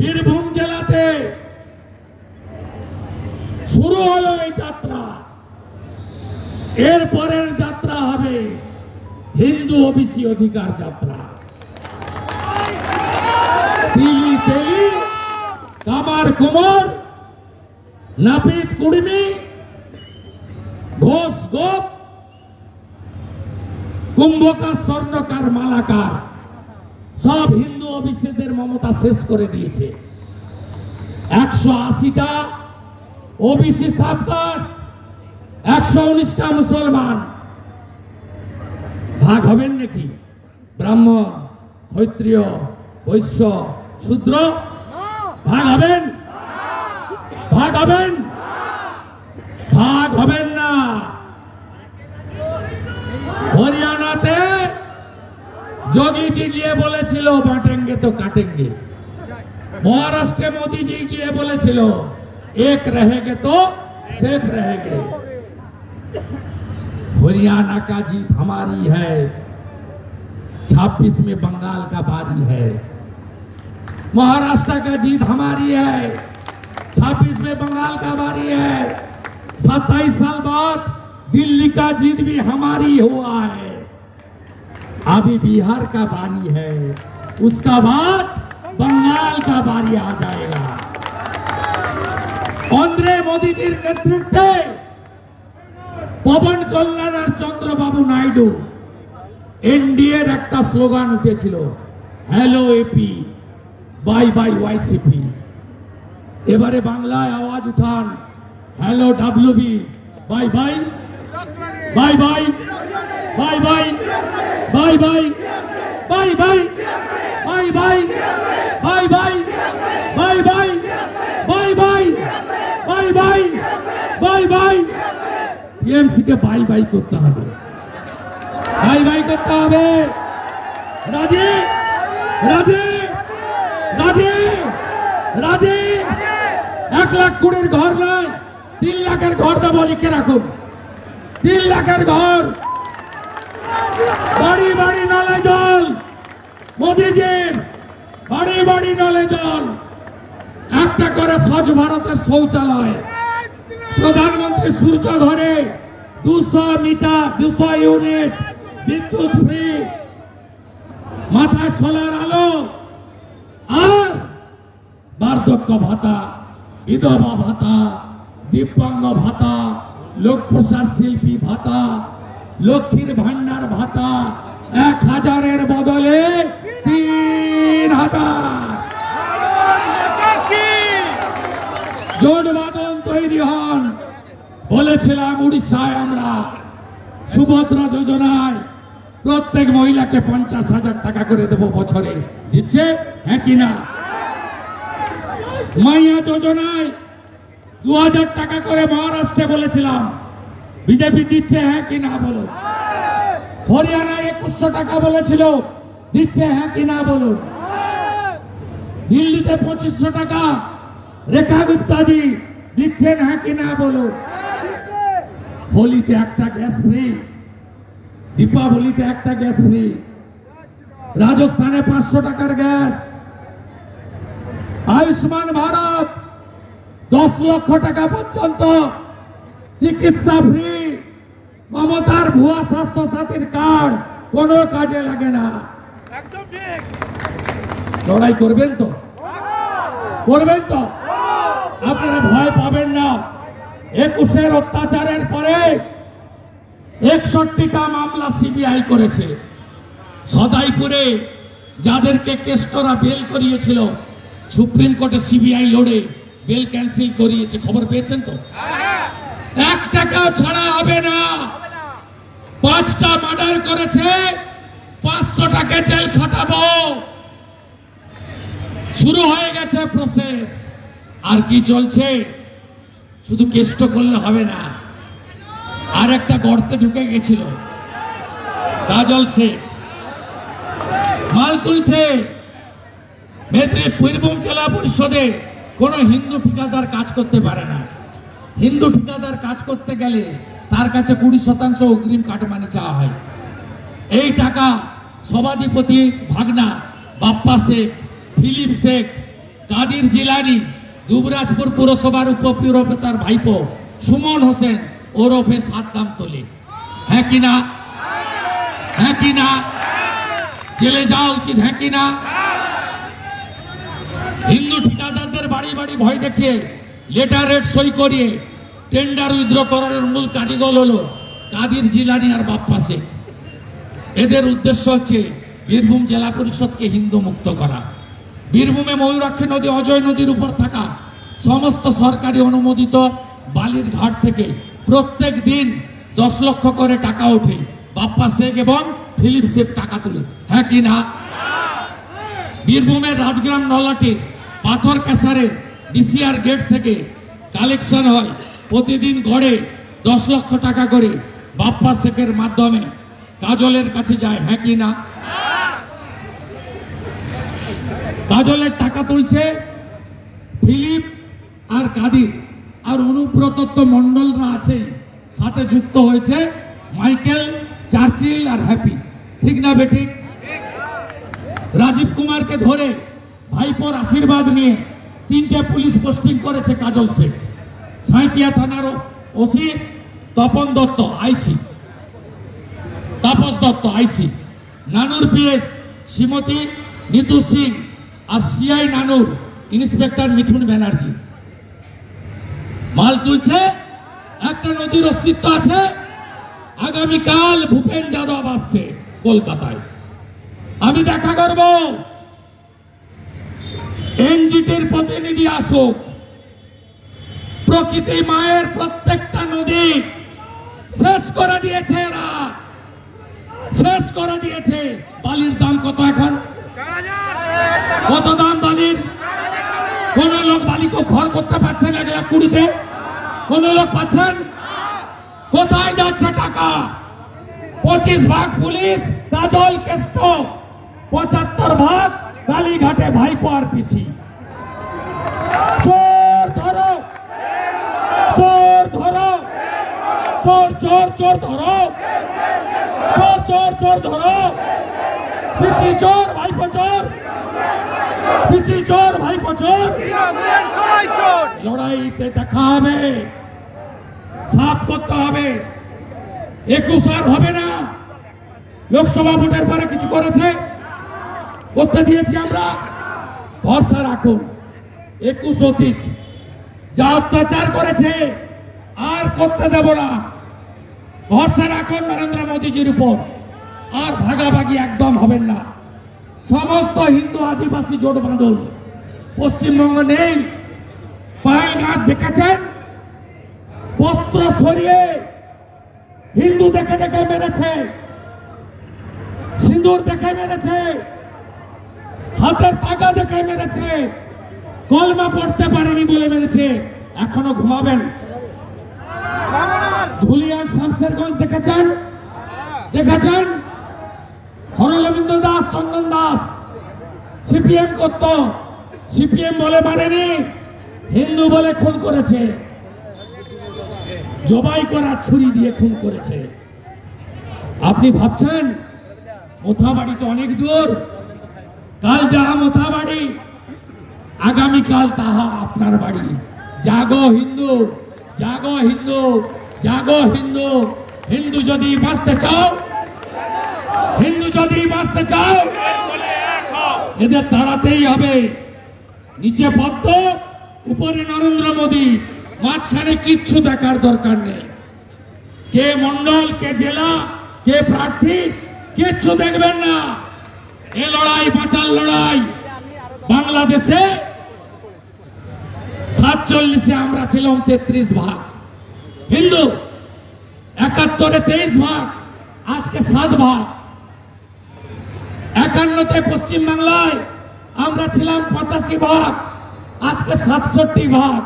বীরভূম জেলাতে শুরু হলো এই যাত্রা। এর পরের যাত্রা হবে হিন্দু ওবিসি অধিকার যাত্রা। কামার কুমার, নাপিত কুড়মি, ঘোষ গোপ, কুম্ভকার স্বর্ণকার মালাকার, সব হিন্দু অভিষেকদের মমতা শেষ করে দিয়েছে। একশো আশিটা ওবিসি সাবকাস্ট, একশো উনিশটা মুসলমান। ভাগ হবেন নাকি? ব্রাহ্মণ, ক্ষত্রিয়, বৈশ্য, শূদ্র? ভাগ হবেন? ভাগ হবেন? ভাগ হবেন না। হরিয়ানাতে যোগীজি গিয়ে বলেছিল বাটেঙ্গে তো কাটেঙ্গে মহারাষ্ট্রে ये बोले चिलो, एक रहेंगे तो सेफ़ रहेंगे। हरियाणा का जीत हमारी है, छब्बीस में बंगाल का बारी है। महाराष्ट्र का जीत हमारी है, छब्बीस में बंगाल का बारी है। सत्ताईस साल बाद दिल्ली का जीत भी हमारी हुआ है। अभी बिहार का बारी है उसका बाद बंगाल का बारी आ जाएगा অন্ধ্রে মোদীজির নেতৃত্বে পবন কল্যাণ আর চন্দ্রবাবু নাইডু এনডিএর একটা স্লোগান উঠেছিল hello AP bye bye YCP এবারে বাংলায় আওয়াজ উঠান hello WB bye bye bye bye bye bye bye bye ভাই ভাই ভাই ভাই ভাই ভাই ভাই bye bye bye bye bye ভাই বাই টিএমসি কে ভাই বাই করতে হবে। ভাই ভাই করতে হবে। রাজে রাজে রাজে রাজে। এক লাখ কুড়ির ঘর নয়, তিন লাখের ঘর দেবো লিখে রাখুন। তিন লাখের ঘর। বাড়ি বাড়ি নলে জল। মোদিজির বাড়ি বাড়ি নলে জল। একটা করে স্বচ্ছ ভারতের শৌচালয়। প্রধানমন্ত্রী সূর্য ঘরে দুশো মিটার, দুশো ইউনিট বিদ্যুৎ ফ্রি। মাথায় সোলার আলো আর বার্ধক্য ভাতা, বিধবা ভাতা দিব্যাঙ্গ ভাতা লোক প্রসার শিল্পী ভাতা লক্ষ্মীর ভান্ডার ভাতা এক হাজারের বদলে তিন হাজার। জোট বাদন তৈরি হন, বলেছিলাম উড়িষ্যায় আমরা। সুভদ্রা যোজনায় প্রত্যেক মহিলাকে পঞ্চাশ হাজার টাকা করে দেবো বছরে। দিচ্ছে? হ্যাঁ কিনা মাইয়া যোজনায় দু হাজার টাকা করে মহারাষ্ট্রে বলেছিলাম বিজেপি দিচ্ছে হ্যাঁ কি না বলো হরিয়ানায় একুশশো টাকা বলেছিল, দিচ্ছে হ্যাঁ কি না বলুন? দিল্লিতে পঁচিশশো টাকা, রেখা গুপ্তাজি দিচ্ছেন হ্যাঁ কি না বলুন? হোলিতে একটা গ্যাস ফ্রি, দীপাবলিতে একটা গ্যাস ফ্রি, রাজস্থানে পাঁচশো টাকার গ্যাস, আয়ুষ্মান ভারত দশ লক্ষ টাকা পর্যন্ত চিকিৎসা ফ্রি মমতার ভুয়া স্বাস্থ্য সাথীর কার্ড কোনো কাজে লাগে না। লড়াই করবেন তো? করবেন তো? আপনারা ভয় পাবেন না। একুশের অত্যাচারের পরে একষট্টিটা মামলা সিবিআই করেছে। সদাইপুরে যাদেরকে কেষ্টরা বেল করিয়েছিল সুপ্রিম কোর্টে সিবিআই লড়ে বেল ক্যান্সেল করিয়েছে। খবর পেয়েছেন তো? এক টাকাও ছাড়া হবে না। পাঁচটা মার্ডার করেছে পাঁচশো টাকা জেল খাটাবো। শুরু হয়ে গেছে প্রসেস আর কি চলছে? শুধু কেষ্ট করলে হবে না। আর একটা গর্তে ঢুকে গেছিল। কাজল শেখ মাল তুলছে। মেদিনী বীরভূম জেলা পরিষদে কোন হিন্দু ঠিকাদার কাজ করতে পারে না। হিন্দু ঠিকাদার কাজ করতে গেলে তার কাছে কুড়ি শতাংশ অগ্রিম কাটমানি চাওয়া হয়। এই টাকা সভাধিপতি ভাগনা, বাপ্পা শেখ, ফিলিপ শেখ, কাদির জিলানি, দুবরাজপুর পুরসভার উপপুরতার ভাইপো সুমন হোসেন ওরফে সাদ্দাম তোলে। হ্যাঁ কিনা হ্যাঁ কি না? জেলে যাওয়া উচিত হ্যাঁ কি না? হিন্দু ঠিকাদারদের বাড়ি বাড়ি ভয় দেখিয়ে লেটার রেট সই করিয়ে টেন্ডার উইথড্র করার মূল কারিগর হলো কাদির জিলানি আর বাপ্পা শেখ এদের উদ্দেশ্য হচ্ছে বীরভূম জেলা পরিষদকে হিন্দু মুক্ত করা। বীরভূমে ময়ূরাক্ষী নদী, অজয় নদীর উপর থাকা সমস্ত সরকারি অনুমোদিত বালির ঘাট থেকে প্রত্যেক দিন দশ লক্ষ করে টাকা ওঠে বাপ্পা শেখ এবং ফিলিপ শেখ টাকা তুলে। হ্যাঁ কি না? বীরভূমের রাজগ্রাম নলাটির পাথর কাসারের ডিসিআর গেট থেকে কালেকশন হয়। প্রতিদিন গড়ে দশ লক্ষ টাকা করে বাপ্পা শেখের মাধ্যমে। কাজলের কাছে যায় হ্যাঁ কি না? কাজলের টাকা তুলছে ফিলিপ আর কাদির। আর অনুব্রতত্ব মন্ডলরা আছে, সাথে যুক্ত হয়েছে মাইকেল, চার্চিল আর হ্যাপি। ঠিক না বেঠিক? রাজীব কুমারকে ধরে ভাইপোর আশীর্বাদ নিয়ে তিনটে পুলিশ পোস্টিং করেছে কাজল শেখ। সাঁইতিয়া থানার OC Tapan Dutta, IC. Tapas Dutta, IC. Nanoor PS, Shrimati Nitu Singh, আর সিআই নানুর, ইন্সপেক্টর মিঠুন ব্যানার্জি। মাল তুলছে, একটা নদীর অস্তিত্ব আছে, আগামীকাল ভূপেন যাদব আসছে কলকাতায়। আমি দেখা করব। এনজিটির প্রতিনিধি আসুক। প্রকৃতি মায়ের প্রত্যেকটা নদী শেষ করে দিয়েছে এরা। শেষ করে দিয়েছে। বালির দাম কত এখন? কত দাম বালির? কোন লোক বালিকে ঘর করতে পারছেন এক লাখ কুড়িতে। কোন লোক পাচ্ছেন? কোথায় যাচ্ছে টাকা? পঁচিশ ভাগ পুলিশ কাজল কেষ্ট, পঁচাত্তর ভাগ কালীঘাটে ভাইপো আর পিসি। চোর ধরো। চোর ধরো। চোর চোর চোর ধরো। চোর চোর চোর ধরো। পিসি চোর, ভাইপো চোর। পিসি চোর, ভাইপো চোর। লড়াইতে দেখা হবে। সাফ করতে হবে। একুশ আর হবে না। লোকসভা ভোটের পরে কিছু করেছে? করতে দিয়েছি আমরা। ভরসা রাখুন। একুশ অতীত যা অত্যাচার করেছে, আর করতে দেব না। ভরসা রাখুন নরেন্দ্র মোদীজির উপর। আর ভাগাভাগি একদম হবেন না। সমস্ত হিন্দু আদিবাসী জোট বাঁধুন পশ্চিমবঙ্গ নেই। পায়ের গাছ দেখেছেন? বস্ত্র সরিয়ে হিন্দু দেখে দেখে মেরেছে। সিঁদুর দেখে মেরেছে। হাতের টাকা দেখে মেরেছে। কলমা পড়তে পারেনি বলে মেরেছে। এখনও ঘুমাবেন। ধুলিয়ান শামসেরগঞ্জ দেখেছেন? দেখেছেন? হরগোবিন্দ দাস, চন্দন দাস। সিপিএম করত। সিপিএম বলে মারেনি। হিন্দু বলে খুন করেছে। জবাই করা ছুরি দিয়ে খুন করেছে। আপনি ভাবছেন, মোথাবাড়ি তো অনেক দূর। কাল যাহা মোথাবাড়ি আগামীকাল তাহা আপনার বাড়ি। জাগো হিন্দু জাগো হিন্দু জাগো হিন্দু। হিন্দু যদি বাঁচতে চাও, হিন্দু যদি বাঁচতে চাও, এদের তাড়াতেই হবে। নিচে পদ্ম, উপরে নরেন্দ্র মোদী। মাঝখানে কিচ্ছু দেখার দরকার নেই। কে মন্ডল কে জেলা, কে প্রার্থী, কিচ্ছু দেখবেন না। এ লড়াই, বাঁচার লড়াই। বাংলাদেশে সাতচল্লিশে আমরা ছিলাম তেত্রিশ ভাগ। হিন্দু, একাত্তরে তেইশ ভাগ, আজকে সাত ভাগ। একান্নতে পশ্চিম বাংলায় আমরা ছিলাম পঁচাশি ভাগ, আজকে সাতষট্টি ভাগ।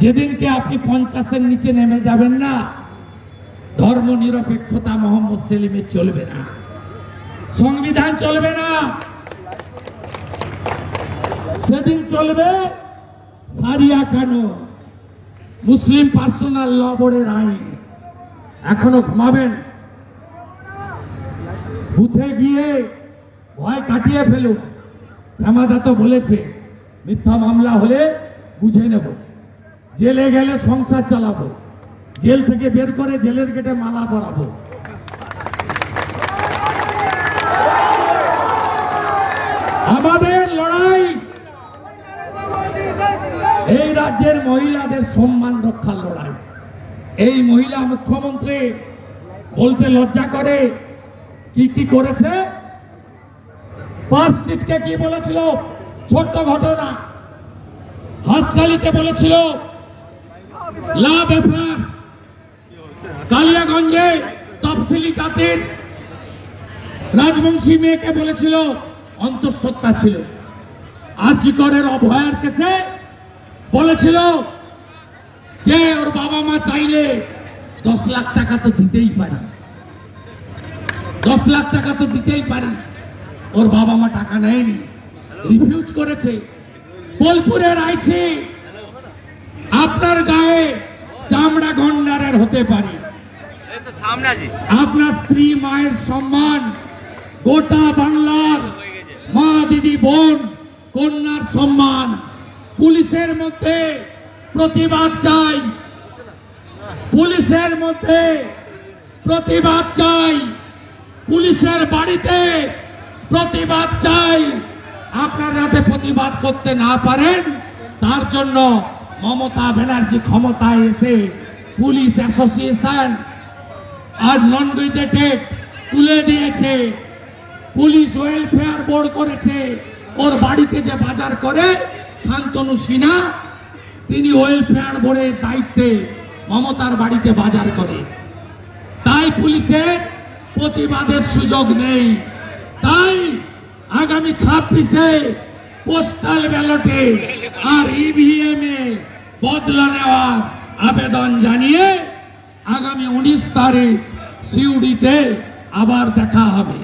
যেদিনকে আপনি পঞ্চাশের নিচে নেমে যাবেন না ধর্ম নিরপেক্ষতা মোহাম্মদ সেলিমের চলবে না। সংবিধান চলবে না। সেদিন চলবে সারিয়া কেন? মুসলিম পার্সোনাল ল বোর্ডের আইন। এখনও ঘুমাবেন? বুথে গিয়ে ভয় কাটিয়ে ফেলুন। শ্যামাদা তো বলেছে, মিথ্যা মামলা হলে বুঝে নেব। জেলে গেলে সংসার চালাবো। জেল থেকে বের করে জেলের গেটে মালা পরাবো। আমাদের লড়াই। এই রাজ্যের মহিলাদের সম্মান রক্ষার লড়াই। এই মহিলা মুখ্যমন্ত্রী বলতে লজ্জা করে, কি কি করেছে? পাঁচ স্ট্রিটকে কি বলেছিল? ছোট্ট ঘটনা। হাসখালিতে বলেছিল কালিয়াগঞ্জে তফসিলি জাতির রাজবংশী মেয়েকে বলেছিল অন্তঃসত্ত্বা ছিল। আর্যিকরের অভয়ার কেসে বলেছিল যে ওর বাবা মা চাইলে দশ লাখ টাকা তো দিতেই পারি। দশ লাখ টাকা তো দিতেই পারি। ওর বাবা মা টাকা নেয়নি রিফিউজ করেছে। বোলপুরের আইসি আপনার গায়ে চামড়া গন্ডারের হতে পারে। আপনার স্ত্রী মায়ের সম্মান গোটা বাংলার মা দিদি বোন, কন্যার সম্মান। পুলিশের মধ্যে প্রতিবাদ চাই। পুলিশের মধ্যে প্রতিবাদ চাই। পুলিশের বাড়িতে প্রতিবাদ চাই। আপনার রাতে প্রতিবাদ করতে না পারেন, তার জন্য মমতা ব্যানার্জি ক্ষমতায় এসে পুলিশ অ্যাসোসিয়েশন আর নন তুলে দিয়েছে। পুলিশ ওয়েলফেয়ার বোর্ড করেছে। ওর বাড়িতে যে বাজার করে, শান্তনু সিনহা, তিনি ওয়েলফেয়ার বোর্ডের দায়িত্বে মমতার বাড়িতে বাজার করে। তাই পুলিশের প্রতিবাদের সুযোগ নেই। তাই আগামী ছাব্বিশে পোস্টাল ব্যালটে আর ইভিএম এ বদলা নেওয়ার আবেদন জানিয়ে আগামী উনিশ তারিখ সিউড়িতে আবার দেখা হবে।